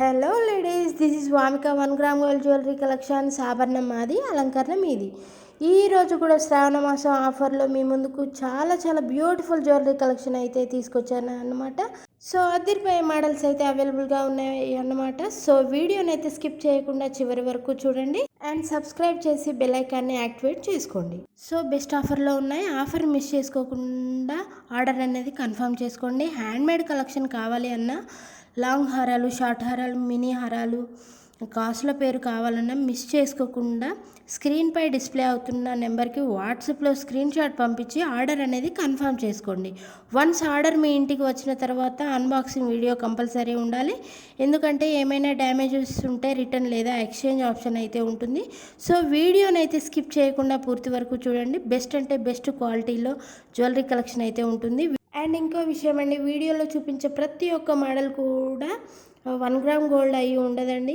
Hello ladies this is Vamika one gram gold jewellery collection సాభరణం మాది అలంకరణ మీది ఈరోజు కూడా శ్రావణ మాసం ఆఫర్లో మీ ముందుకు చాలా చాలా బ్యూటిఫుల్ జ్యువెలరీ కలెక్షన్ అయితే తీసుకొచ్చాను అన్నమాట. సో అదిరిపోయే మోడల్స్ అయితే అవైలబుల్గా ఉన్నాయి అన్నమాట. సో వీడియోని అయితే స్కిప్ చేయకుండా చివరి వరకు చూడండి. అండ్ సబ్స్క్రైబ్ చేసి బెల్ ఐకాన్ని యాక్టివేట్ చేసుకోండి. సో బెస్ట్ ఆఫర్లో ఉన్నాయి. ఆఫర్ మిస్ చేసుకోకుండా ఆర్డర్ అనేది కన్ఫర్మ్ చేసుకోండి. హ్యాండ్మేడ్ కలెక్షన్ కావాలి అన్నా లాంగ్ హారాలు షార్ట్ హారాలు మినీ హారాలు కాసుల పేరు కావాలన్నా మిస్ చేసుకోకుండా స్క్రీన్పై డిస్ప్లే అవుతున్న నెంబర్కి వాట్సాప్లో స్క్రీన్ షాట్ పంపించి ఆర్డర్ అనేది కన్ఫర్మ్ చేసుకోండి. వన్స్ ఆర్డర్ మీ ఇంటికి వచ్చిన తర్వాత అన్బాక్సింగ్ వీడియో కంపల్సరీ ఉండాలి. ఎందుకంటే ఏమైనా డ్యామేజెస్ ఉంటే రిటర్న్ లేదా ఎక్స్చేంజ్ ఆప్షన్ అయితే ఉంటుంది. సో వీడియోని అయితే స్కిప్ చేయకుండా పూర్తి వరకు చూడండి. బెస్ట్ అంటే బెస్ట్ క్వాలిటీలో జ్యువెలరీ కలెక్షన్ అయితే ఉంటుంది. అండ్ ఇంకో విషయం అండి వీడియోలో చూపించే ప్రతి ఒక్క మోడల్ కూడా వన్ గ్రామ్ గోల్డ్ అయ్యి ఉండదండి.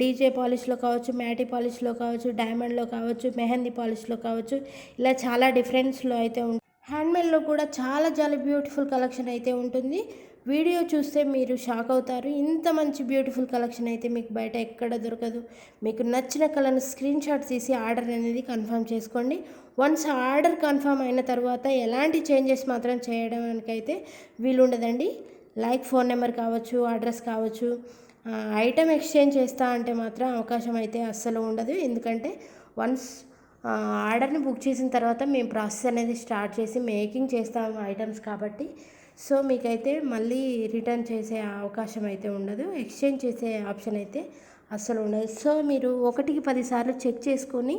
డీజే పాలిష్లో కావచ్చు మ్యాటీ పాలిష్లో కావచ్చు డైమండ్లో కావచ్చు మెహందీ పాలిష్లో కావచ్చు ఇలా చాలా డిఫరెన్స్లో అయితే ఉంటుంది హ్యాండ్మేడ్లో కూడా చాలా చాలా బ్యూటిఫుల్ కలెక్షన్ అయితే ఉంటుంది. వీడియో చూస్తే మీరు షాక్ అవుతారు. ఇంత మంచి బ్యూటిఫుల్ కలెక్షన్ అయితే మీకు బయట ఎక్కడ దొరకదు. మీకు నచ్చిన కలర్ని స్క్రీన్ షాట్ తీసి ఆర్డర్ అనేది కన్ఫర్మ్ చేసుకోండి. వన్స్ ఆర్డర్ కన్ఫర్మ్ అయిన తర్వాత ఎలాంటి చేంజెస్ మాత్రం చేయడానికైతే వీలుండదండి. లైక్ ఫోన్ నెంబర్ కావచ్చు అడ్రస్ కావచ్చు ఐటమ్ ఎక్స్చేంజ్ చేస్తా అంటే మాత్రం అవకాశం అయితే అస్సలు ఉండదు. ఎందుకంటే వన్స్ ఆర్డర్ని బుక్ చేసిన తర్వాత మేము ప్రాసెస్ అనేది స్టార్ట్ చేసి మేకింగ్ చేస్తాము ఐటమ్స్ కాబట్టి సో మీకైతే మళ్ళీ రిటర్న్ చేసే అవకాశం అయితే ఉండదు. ఎక్స్చేంజ్ చేసే ఆప్షన్ అయితే అస్సలు ఉండదు. సో మీరు ఒకటికి పదిసార్లు చెక్ చేసుకొని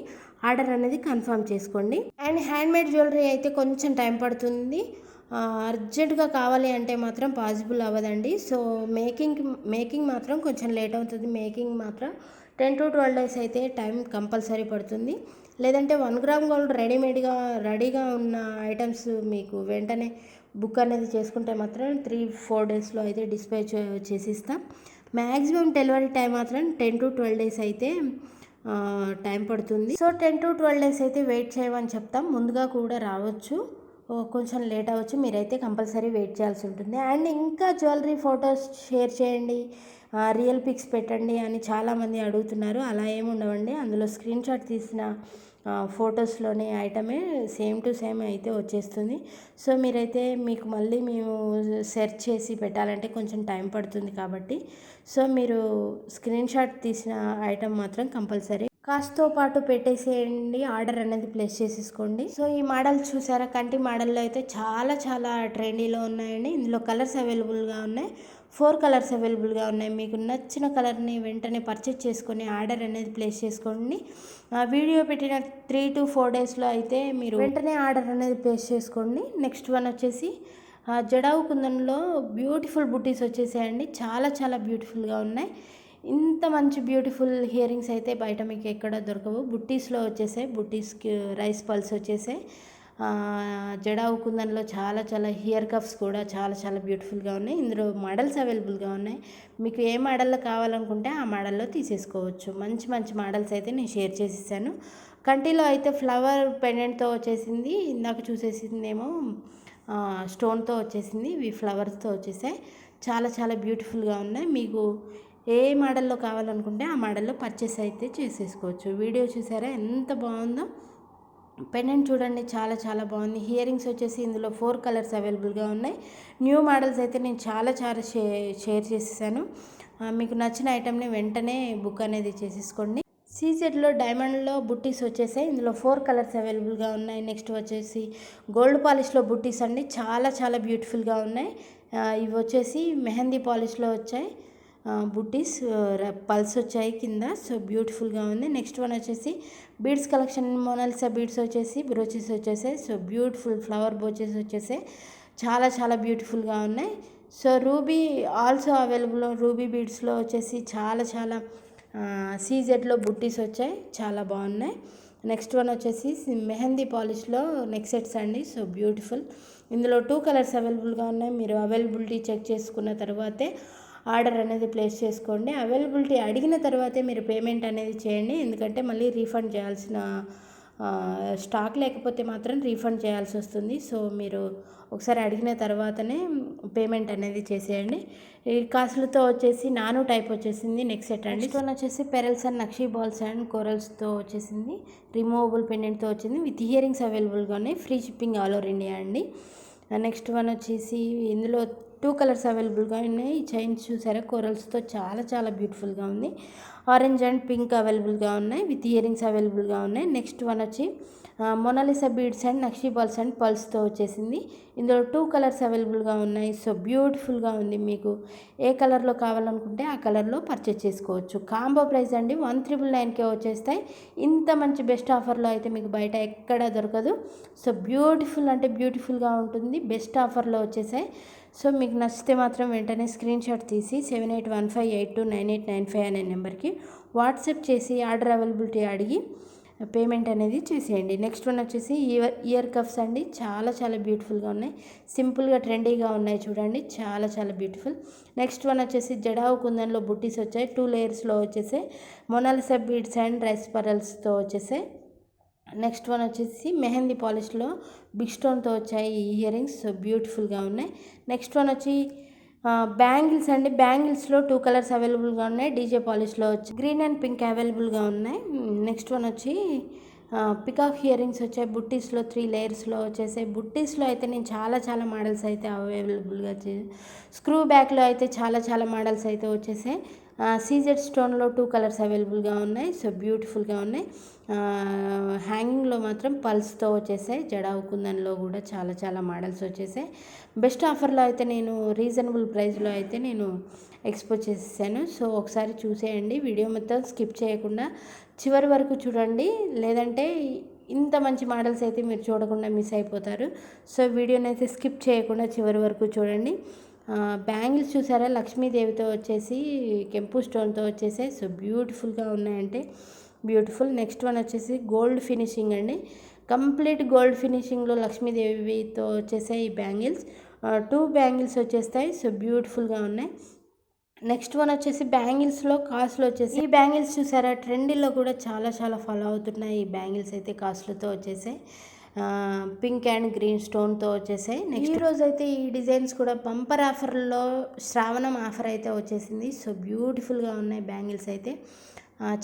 ఆర్డర్ అనేది కన్ఫర్మ్ చేసుకోండి. అండ్ హ్యాండ్మేడ్ జ్యువెలరీ అయితే కొంచెం టైం పడుతుంది. అర్జెంటుగా కావాలి అంటే మాత్రం పాసిబుల్ అవ్వదండి. సో మేకింగ్ మేకింగ్ మాత్రం కొంచెం లేట్ అవుతుంది. మేకింగ్ మాత్రం టెన్ టు ట్వెల్వ్ డేస్ అయితే టైం కంపల్సరీ పడుతుంది. లేదంటే వన్ గ్రామ్ గోల్డ్ రెడీమేడ్గా రెడీగా ఉన్న ఐటమ్స్ మీకు వెంటనే బుక్ అనేది చేసుకుంటే మాత్రం త్రీ ఫోర్ డేస్లో అయితే డిస్పాచ్ చేసిస్తాం. మ్యాక్సిమం డెలివరీ టైం మాత్రం టెన్ టు ట్వెల్వ్ డేస్ అయితే టైం పడుతుంది. So ten to twelve days అయితే వెయిట్ చేయమని చెప్తాం. ముందుగా కూడా రావచ్చు. కొంచెం లేట్ అవ్వచ్చు. మీరైతే కంపల్సరీ వెయిట్ చేయాల్సి ఉంటుంది. అండ్ ఇంకా జ్యువెలరీ ఫొటోస్ షేర్ చేయండి. రియల్ పిక్స్ పెట్టండి అని చాలామంది అడుగుతున్నారు. అలా ఏమి ఉండవండి. అందులో స్క్రీన్ షాట్ తీసిన ఫొటోస్లోని ఐటమే సేమ్ టు సేమ్ అయితే వచ్చేస్తుంది. సో మీరైతే మీకు మళ్ళీ మేము సెర్చ్ చేసి పెట్టాలంటే కొంచెం టైం పడుతుంది కాబట్టి. సో మీరు స్క్రీన్ షాట్ తీసిన ఐటమ్ మాత్రం కంపల్సరీ కాస్తో పాటు పెట్టేసేయండి. ఆర్డర్ అనేది ప్లేస్ చేసేసుకోండి. సో ఈ మోడల్ చూసారా? కంటి మోడల్లో అయితే చాలా చాలా ట్రెండీలో ఉన్నాయండి. ఇందులో కలర్స్ అవైలబుల్గా ఉన్నాయి. ఫోర్ కలర్స్ అవైలబుల్గా ఉన్నాయి. మీకు నచ్చిన కలర్ని వెంటనే పర్చేజ్ చేసుకొని ఆర్డర్ అనేది ప్లేస్ చేసుకోండి. వీడియో పెట్టిన త్రీ టు ఫోర్ డేస్లో అయితే మీరు వెంటనే ఆర్డర్ అనేది ప్లేస్ చేసుకోండి. నెక్స్ట్ వన్ వచ్చేసి జడావు కుందన్లో బ్యూటిఫుల్ బుటీస్ వచ్చేసాయండి. చాలా చాలా బ్యూటిఫుల్గా ఉన్నాయి. ఇంత మంచి బ్యూటిఫుల్ హియరింగ్స్ అయితే బయట మీకు ఎక్కడ దొరకవు. బుట్టీస్లో వచ్చేసాయి. బుట్టీస్కి రైస్ పల్స్ వచ్చేసాయి. జడావు కుందన్లో చాలా చాలా హియర్ కఫ్స్ కూడా చాలా చాలా బ్యూటిఫుల్గా ఉన్నాయి. ఇందులో మోడల్స్ అవైలబుల్గా ఉన్నాయి. మీకు ఏ మోడల్లో కావాలనుకుంటే ఆ మోడల్లో తీసేసుకోవచ్చు. మంచి మంచి మోడల్స్ అయితే నేను షేర్ చేసేసాను. కంటిలో అయితే ఫ్లవర్ పెండెంట్తో వచ్చేసింది. ఇందాక చూసేసిందేమో స్టోన్తో వచ్చేసింది. ఇవి ఫ్లవర్స్తో వచ్చేసాయి. చాలా చాలా బ్యూటిఫుల్గా ఉన్నాయి. మీకు ఏ మోడల్లో కావాలనుకుంటే ఆ మోడల్లో పర్చేస్ అయితే చేసేసుకోవచ్చు. వీడియో చూసారా? ఎంత బాగుందో. పెండెంట్ చూడండి చాలా చాలా బాగుంది. హియరింగ్స్ వచ్చేసి ఇందులో ఫోర్ కలర్స్ అవైలబుల్గా ఉన్నాయి. న్యూ మోడల్స్ అయితే నేను చాలా చాలా షే షేర్ చేసేసాను. మీకు నచ్చిన ఐటెంని వెంటనే బుక్ అనేది చేసేసుకోండి. సీజెడ్లో డైమండ్లో బుట్టీస్ వచ్చేసాయి. ఇందులో ఫోర్ కలర్స్ అవైలబుల్గా ఉన్నాయి. నెక్స్ట్ వచ్చేసి గోల్డ్ పాలిష్లో బుట్టీస్ అండి. చాలా చాలా బ్యూటిఫుల్గా ఉన్నాయి. ఇవి వచ్చేసి మెహందీ పాలిష్లో వచ్చాయి. బుట్టీస్ పల్స్ వచ్చాయి కింద. సో బ్యూటిఫుల్గా ఉంది. నెక్స్ట్ వన్ వచ్చేసి beads collection. Mona Lisa beads వచ్చేసి బ్రోచెస్ వచ్చేసాయి. సో బ్యూటిఫుల్ ఫ్లవర్ బోచెస్ వచ్చేసాయి. చాలా చాలా బ్యూటిఫుల్గా ఉన్నాయి. So ruby also available ruby బీడ్స్లో వచ్చేసి చాలా చాలా సీజెడ్లో బుట్టీస్ వచ్చాయి. చాలా బాగున్నాయి. నెక్స్ట్ వన్ వచ్చేసి మెహందీ పాలిష్లో నెక్ సెట్స్ అండి. So beautiful. ఇందులో టూ కలర్స్ అవైలబుల్గా ఉన్నాయి. మీరు అవైలబిలిటీ చెక్ చేసుకున్న తర్వాతే ఆర్డర్ అనేది ప్లేస్ చేసుకోండి. అవైలబిలిటీ అడిగిన తర్వాతే మీరు పేమెంట్ అనేది చేయండి. ఎందుకంటే మళ్ళీ రీఫండ్ చేయాల్సిన స్టాక్ లేకపోతే మాత్రం రీఫండ్ చేయాల్సి వస్తుంది. సో మీరు ఒకసారి అడిగిన తర్వాతనే పేమెంట్ అనేది చేసేయండి. ఈ కాసులతో వచ్చేసి నాను టైప్ వచ్చేసింది. నెక్స్ట్ సెట్ అండి. స్టోన్ వచ్చేసి pearls and nakshi balls and కోరల్స్తో వచ్చేసింది. రిమూవబుల్ పెండెంట్తో వచ్చింది. విత్ ఇయరింగ్స్ అవైలబుల్గా ఉన్నాయి. Free shipping all over India అండి. నెక్స్ట్ వన్ వచ్చేసి ఇందులో టూ కలర్స్ అవైలబుల్గా ఉన్నాయి. ఈ చైన్స్ చూసారా? కోరల్స్తో చాలా చాలా బ్యూటిఫుల్గా ఉంది. ఆరెంజ్ అండ్ పింక్ అవైలబుల్గా ఉన్నాయి. విత్ ఇయరింగ్స్ అవైలబుల్గా ఉన్నాయి. నెక్స్ట్ వన్ వచ్చి Monalisa beads and nakshi balls and పల్స్తో వచ్చేసింది. ఇందులో టూ కలర్స్ అవైలబుల్గా ఉన్నాయి. సో బ్యూటిఫుల్గా ఉంది మీకు. ఏ కలర్లో కావాలనుకుంటే ఆ కలర్లో పర్చేస్ చేసుకోవచ్చు. కాంబో ప్రైస్ అండి వన్ త్రిబుల్ నైన్కే వచ్చేస్తాయి. ఇంత మంచి బెస్ట్ ఆఫర్లో అయితే మీకు బయట ఎక్కడా దొరకదు. సో బ్యూటిఫుల్ అంటే బ్యూటిఫుల్గా ఉంటుంది. బెస్ట్ ఆఫర్లో వచ్చేసాయి. సో మీకు నచ్చితే మాత్రం వెంటనే స్క్రీన్ షాట్ తీసి seven eight one five eight two nine eight nine five అనే నెంబర్కి వాట్సాప్ చేసి ఆర్డర్ అవైలబిలిటీ అడిగి పేమెంట్ అనేది చేసేయండి. నెక్స్ట్ వన్ వచ్చేసి ఇయర్ ఇయర్ కఫ్స్ అండి. చాలా చాలా బ్యూటిఫుల్గా ఉన్నాయి. సింపుల్గా ట్రెండీగా ఉన్నాయి చూడండి. చాలా చాలా బ్యూటిఫుల్. నెక్స్ట్ వన్ వచ్చేసి జడావు కుందన్లో బుట్టీస్ వచ్చాయి. టూ లేయర్స్లో వచ్చేసి మొనాలిసా బీడ్స్ అండ్ రైస్ పరల్స్తో వచ్చేసాయి నెక్స్ట్ వన్ వచ్చేసి మెహందీ పాలిష్లో బిగ్ స్టోన్తో వచ్చాయి ఈ ఇయర్ రింగ్స్ సో బ్యూటిఫుల్గా ఉన్నాయి. నెక్స్ట్ వన్ వచ్చి బ్యాంగిల్స్ అండి. బ్యాంగిల్స్లో టూ కలర్స్ అవైలబుల్గా ఉన్నాయి. డీజే పాలిష్లో వచ్చి గ్రీన్ అండ్ పింక్ అవైలబుల్గా ఉన్నాయి. నెక్స్ట్ వన్ వచ్చి పికాక్ ఇయర్ రింగ్స్ వచ్చాయి. బుట్టీస్లో త్రీ లేయర్స్లో వచ్చేసాయి. బుట్టీస్లో అయితే నేను చాలా చాలా మోడల్స్ అయితే అవైలబుల్గా స్క్రూ బ్యాక్లో అయితే చాలా చాలా మోడల్స్ అయితే వచ్చేసాయి. సీజెడ్ స్టోన్లో టూ కలర్స్ అవైలబుల్గా ఉన్నాయి. సో బ్యూటిఫుల్గా ఉన్నాయి. హ్యాంగింగ్లో మాత్రం పల్స్తో వచ్చేసాయి. జడావు కుందన్లో కూడా చాలా చాలా మోడల్స్ వచ్చేసాయి. బెస్ట్ ఆఫర్లో అయితే నేను రీజనబుల్ ప్రైస్లో అయితే నేను ఎక్స్పోజ్ చేసేసాను. సో ఒకసారి చూసేయండి. వీడియో మొత్తం స్కిప్ చేయకుండా చివరి వరకు చూడండి. లేదంటే ఇంత మంచి మోడల్స్ అయితే మీరు చూడకుండా మిస్ అయిపోతారు. సో వీడియోని అయితే స్కిప్ చేయకుండా చివరి వరకు చూడండి. బ్యాంగిల్స్ చూసారా? లక్ష్మీదేవితో వచ్చేసి కెంపు స్టోన్తో వచ్చేసి. సో బ్యూటిఫుల్గా ఉన్నాయంటే బ్యూటిఫుల్. నెక్స్ట్ వన్ వచ్చేసి గోల్డ్ ఫినిషింగ్ అండి. కంప్లీట్ గోల్డ్ ఫినిషింగ్లో లక్ష్మీదేవితో వచ్చేసాయి ఈ బ్యాంగిల్స్. టూ బ్యాంగిల్స్ వచ్చేస్తాయి. సో బ్యూటిఫుల్గా ఉన్నాయి. నెక్స్ట్ వన్ వచ్చేసి బ్యాంగిల్స్లో కాస్ట్లు వచ్చేసి ఈ బ్యాంగిల్స్ చూసారా? ట్రెండీలో కూడా చాలా చాలా ఫాలో అవుతున్నాయి ఈ బ్యాంగిల్స్ అయితే కాస్ట్లతో వచ్చేసాయి పింక్ అండ్ గ్రీన్ స్టోన్తో వచ్చేసాయి. నెక్స్ట్ రోజు అయితే ఈ డిజైన్స్ కూడా బంపర్ ఆఫర్లో శ్రావణం ఆఫర్ అయితే వచ్చేసింది. సో బ్యూటిఫుల్గా ఉన్నాయి బ్యాంగిల్స్ అయితే.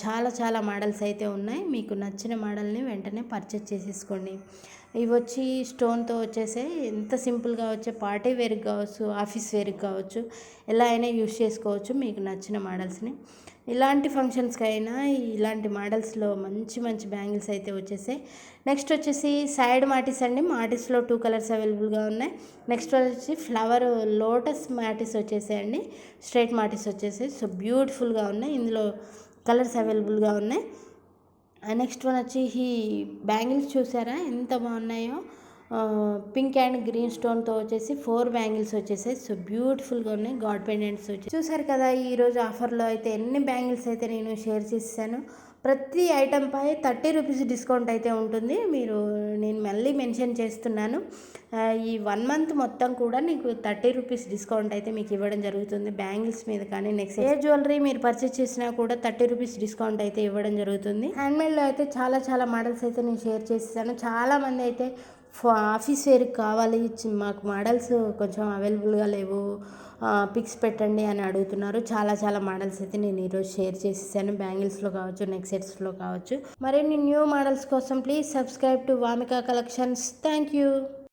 చాలా చాలా మోడల్స్ అయితే ఉన్నాయి. మీకు నచ్చిన మోడల్ని వెంటనే పర్చేస్ చేసేసుకోండి. ఇవి వచ్చి స్టోన్తో వచ్చేసే ఎంత సింపుల్గా వచ్చే పార్టీ వేర్కి కావచ్చు ఆఫీస్ వేర్కి కావచ్చు ఎలా అయినా యూస్ చేసుకోవచ్చు. మీకు నచ్చిన మోడల్స్ని. ఇలాంటి ఫంక్షన్స్కి అయినా ఇలాంటి మోడల్స్లో మంచి మంచి బ్యాంగిల్స్ అయితే వచ్చేసాయి. నెక్స్ట్ వచ్చేసి సైడ్ మాటిస్ అండి. మాటిస్లో టూ కలర్స్ అవైలబుల్గా ఉన్నాయి. నెక్స్ట్ వచ్చి ఫ్లవర్ లోటస్ మాటిస్ వచ్చేసాయండి స్ట్రైట్ మాటిస్ వచ్చేసాయి. సో బ్యూటిఫుల్గా ఉన్నాయి. ఇందులో కలర్స్ అవైలబుల్గా ఉన్నాయి. నెక్స్ట్ వన్ వచ్చి ఈ బ్యాంగిల్స్ చూసారా? ఎంత బాగున్నాయో. పింక్ అండ్ గ్రీన్ స్టోన్తో వచ్చేసి ఫోర్ బ్యాంగిల్స్ వచ్చేసాయి. సో బ్యూటిఫుల్గా ఉన్నాయి. గాడ్ పెండెంట్స్ వచ్చి చూసారు కదా ఈరోజు ఆఫర్లో అయితే ఎన్ని బ్యాంగిల్స్ అయితే నేను షేర్ చేశాను ప్రతి ఐటెంపై థర్టీ రూపీస్ డిస్కౌంట్ అయితే ఉంటుంది. మీరు నేను మళ్ళీ మెన్షన్ చేస్తున్నాను. ఈ వన్ మంత్ మొత్తం కూడా నీకు థర్టీ రూపీస్ డిస్కౌంట్ అయితే మీకు ఇవ్వడం జరుగుతుంది. బ్యాంగిల్స్ మీద కానీ నెక్స్ట్ ఏ జ్యువెలరీ మీరు పర్చేస్ చేసినా కూడా థర్టీ రూపీస్ డిస్కౌంట్ అయితే ఇవ్వడం జరుగుతుంది. హ్యాండ్మేడ్లో అయితే చాలా చాలా మోడల్స్ అయితే నేను షేర్ చేసేసాను. చాలామంది అయితే ఆఫీస్ వేర్కి కావాలి మాకు మోడల్స్ కొంచెం అవైలబుల్గా లేవు పిక్స్ పెట్టండి అని అడుగుతున్నారు. చాలా చాలా మోడల్స్ అయితే నేను ఈరోజు షేర్ చేసేసాను. బ్యాంగిల్స్లో కావచ్చు నెక్ సెట్స్లో కావచ్చు. మరిన్ని న్యూ మోడల్స్ కోసం please subscribe to Vamika collections. Thank you